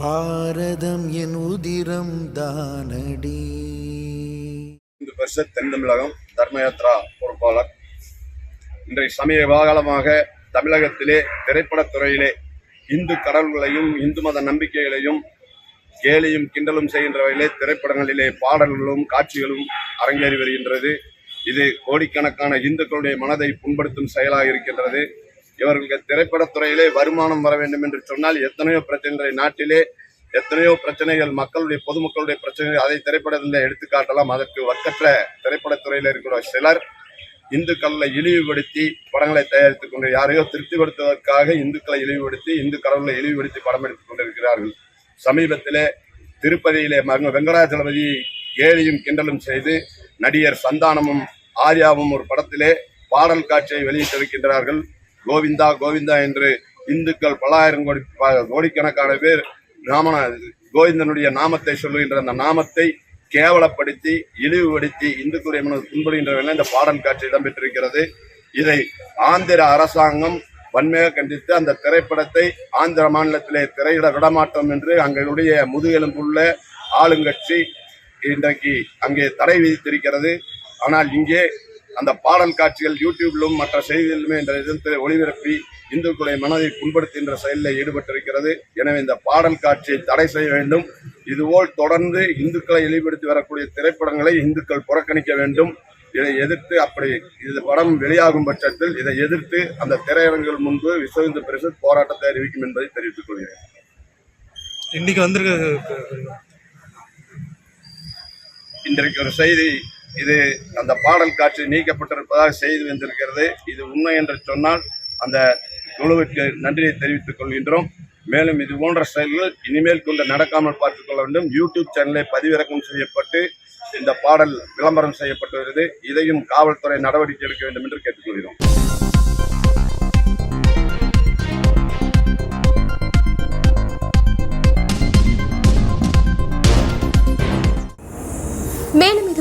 பாரதம் என் உதிரம் தானடி. இந்து பரிஷத் தென் தமிழகம் தர்மயாத்ரா பொறுப்பாளர். இன்றைய சமய விவகாரமாக தமிழகத்திலே திரைப்படத்துறையிலே இந்து கடவுள்களையும் இந்து மத நம்பிக்கைகளையும் கேலியும் கிண்டலும் செய்கின்ற வகையிலே திரைப்படங்களிலே பாடல்களும் காட்சிகளும் அரங்கேறி வருகின்றது. இது கோடிக்கணக்கான இந்துக்களுடைய மனதை புண்படுத்தும் செயலாக இருக்கின்றது. இவர்கள் திரைப்படத்துறையிலே வருமானம் வர வேண்டும் என்று சொன்னால் எத்தனையோ பிரச்சனைகளை நாட்டிலே எத்தனையோ பிரச்சனைகள் மக்களுடைய பொதுமக்களுடைய பிரச்சனைகள் அதை திரைப்படத்தில் எடுத்துக்காட்டலாம் அதற்கு வர்க்கற்ற திரைப்படத்துறையில் இருக்கிற சிலர் இந்துக்களை இழிவுபடுத்தி படங்களை தயாரித்துக் கொண்டு யாரையோ திருப்திப்படுத்துவதற்காக இந்துக்களை இழிவுபடுத்தி இந்து கடவுளை இழிவுபடுத்தி படம் எடுத்துக் கொண்டிருக்கிறார்கள். சமீபத்திலே திருப்பதியிலே மருங்க வெங்கடாஜலபதி கேலியும் கிண்டலும் செய்து நடிகர் சந்தானமும் ஆர்யாவும் ஒரு படத்திலே பாடல் காட்சியை வெளியிட்டிருக்கின்றார்கள். கோவிந்தா கோவிந்தா என்று இந்துக்கள் பல்லாயிரம் கோடி ப- கோடிக்கணக்கான பேர் நாமன கோவிந்தனுடைய நாமத்தை சொல்லுகின்ற அந்த நாமத்தை கேவலப்படுத்தி இழிவுபடுத்தி இந்துக்களுடைய மனதை துன்புறுகின்ற இந்த பாடல் காட்சி இடம்பெற்றிருக்கிறது. இதை ஆந்திர அரசாங்கம் வன்மையாக கண்டித்து அந்த திரைப்படத்தை ஆந்திர மாநிலத்திலே திரையிட விடமாட்டோம் என்று அங்களுடைய முதுகெலும்புள்ள ஆளுங்கட்சி இன்றைக்கு அங்கே தடை விதித்திருக்கிறது. ஆனால் இங்கே அந்த பாடல் காட்சிகள் யூடியூபிலும் மற்ற செய்திகளிலுமே என்ற விதத்தில் ஒளிபரப்பி இந்துக்களுடைய மனதை புண்படுத்துகின்ற செயலில் ஈடுபட்டிருக்கிறது. எனவே இந்த பாடல் காட்சியை தடை செய்ய வேண்டும். இதுபோல் தொடர்ந்து இந்துக்களை இழிவுபடுத்தி வரக்கூடிய திரைப்படங்களை இந்துக்கள் புறக்கணிக்க வேண்டும். இதை எதிர்த்து அப்படி இது படம் வெளியாகும் பட்சத்தில் இதை எதிர்த்து அந்த திரையரங்குகள் முன்பு விஸ்வ இந்து பரிஷத் போராட்டத்தை அறிவிக்கும் என்பதை தெரிவித்துக் கொள்கிறேன். இன்னைக்கு வந்திருக்க இன்றைக்கு ஒரு செய்தி இது அந்த பாடல் காட்சி நீக்கப்பட்டிருப்பதாக செய்து வந்திருக்கிறது. இது உண்மை என்று சொன்னால் அந்த குழுவிற்கு நன்றியை தெரிவித்துக் கொள்கின்றோம். மேலும் இது போன்ற செயல்கள் இனிமேல் கொண்டு நடக்காமல் பார்த்துக் கொள்ள வேண்டும். யூடியூப் சேனலை பதிவிறக்கம் செய்யப்பட்டு இந்த பாடல் விளம்பரம் செய்யப்பட்டு வருகிறது இதையும் காவல்துறை நடவடிக்கை எடுக்க வேண்டும் என்று கேட்டுக்கொள்கிறோம்.